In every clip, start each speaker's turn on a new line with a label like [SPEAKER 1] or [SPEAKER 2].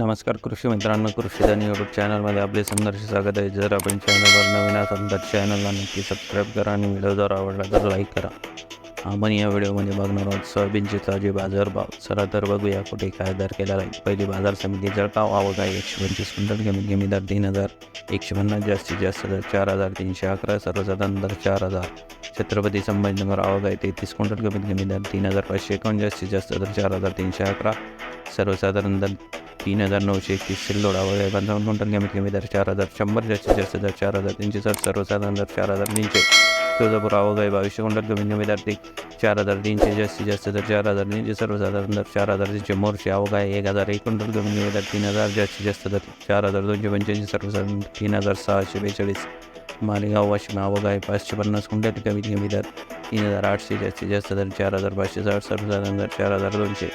[SPEAKER 1] नमस्कार कृषी मित्रांनो कृषीधन यूट्यूब चॅनलमध्ये आपले संघर्ष स्वागत आहे. जर आपण चॅनलवर नवीन असाल तर चॅनलला नक्की सबस्क्राईब करा आणि व्हिडिओ जर आवडला तर लाईक करा. आपण या व्हिडिओमध्ये बघणार आहोत सोयाबीनचे ताजे बाजारभाव चला तर बघूया कुठे काय दर केला जाईल. पहिली बाजार समिती जळगाव आवक आहे एकशे पंचवीस क्विंटल कमीत कमी दर तीन हजार एकशे पन्नास जास्तीत जास्त दर चार हजार तीनशे अकरा सर्वसाधारण दर चार हजार. छत्रपती संभाजीनगर आवक आहे तेहतीस क्विंटल कमीत कमी दर तीन हजार पाचशे एकावन्न जास्तीत जास्त दर चार हजार तीनशे अकरा सर्वसाधारण दर तीन हजार नऊशे एकतीस सिल्लोड आवक आहे. पंचावन्न क्विंटल कमीत कमी दर चार हजार शंभर जास्तीत जास्त दर चार हजार तीनशे साठ सर्वसाधारण दर चार हजार तीनशे. तुळजापूर आवक आहे बावीसशे क्विंटल कमीत कमी दर ते चार हजार तीनशे जास्तीत जास्त दर चार हजार तीनशे सर्वसाधारण दर चार हजार तीनशे. मोर्शे आवक आहे एक हजार एक क्विंटल कमीत कमी दर तीन हजार जास्तीत जास्त दर चार हजार दोनशे पंच्याऐंशी सर्वसाधारण तीन हजार सहाशे बेचाळीस. मालेगाव वाशिम आवक आहे पाचशे पन्नास क्विंटल कमीत कमी दर तीन हजार आठशे जास्तीत जास्त दर चार हजार पाचशे साठ सर्वसाधारण दर चार हजार दोनशे.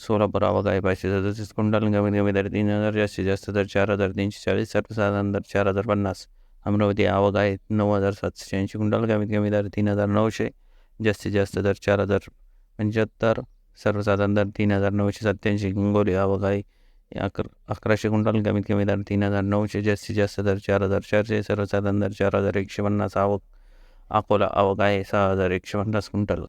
[SPEAKER 1] सोलापूर आवक आहे पाचशे सदतीस क्विंटल कमीत कमी दर तीन हजार जास्तीत जास्त दर चार हजार तीनशे चाळीस सर्वसाधारण दर चार हजार पन्नास अमरावती आवक आहे नऊ हजार सातशे ऐंशी क्विंटल कमीत कमी दर तीन हजार नऊशे जास्तीत जास्त दर चार हजार पंच्याहत्तर सर्वसाधारण दर तीन हजार नऊशे सत्त्याऐंशी हिंगोली आवक आहे अकर अकराशे क्विंटल कमीत कमी दर तीन हजार नऊशे जास्तीत जास्त दर चार हजार चारशे सर्वसाधारण दर चार हजार एकशे पन्नास आवक अकोला आवक आहे सहा हजार एकशे पन्नास क्विंटल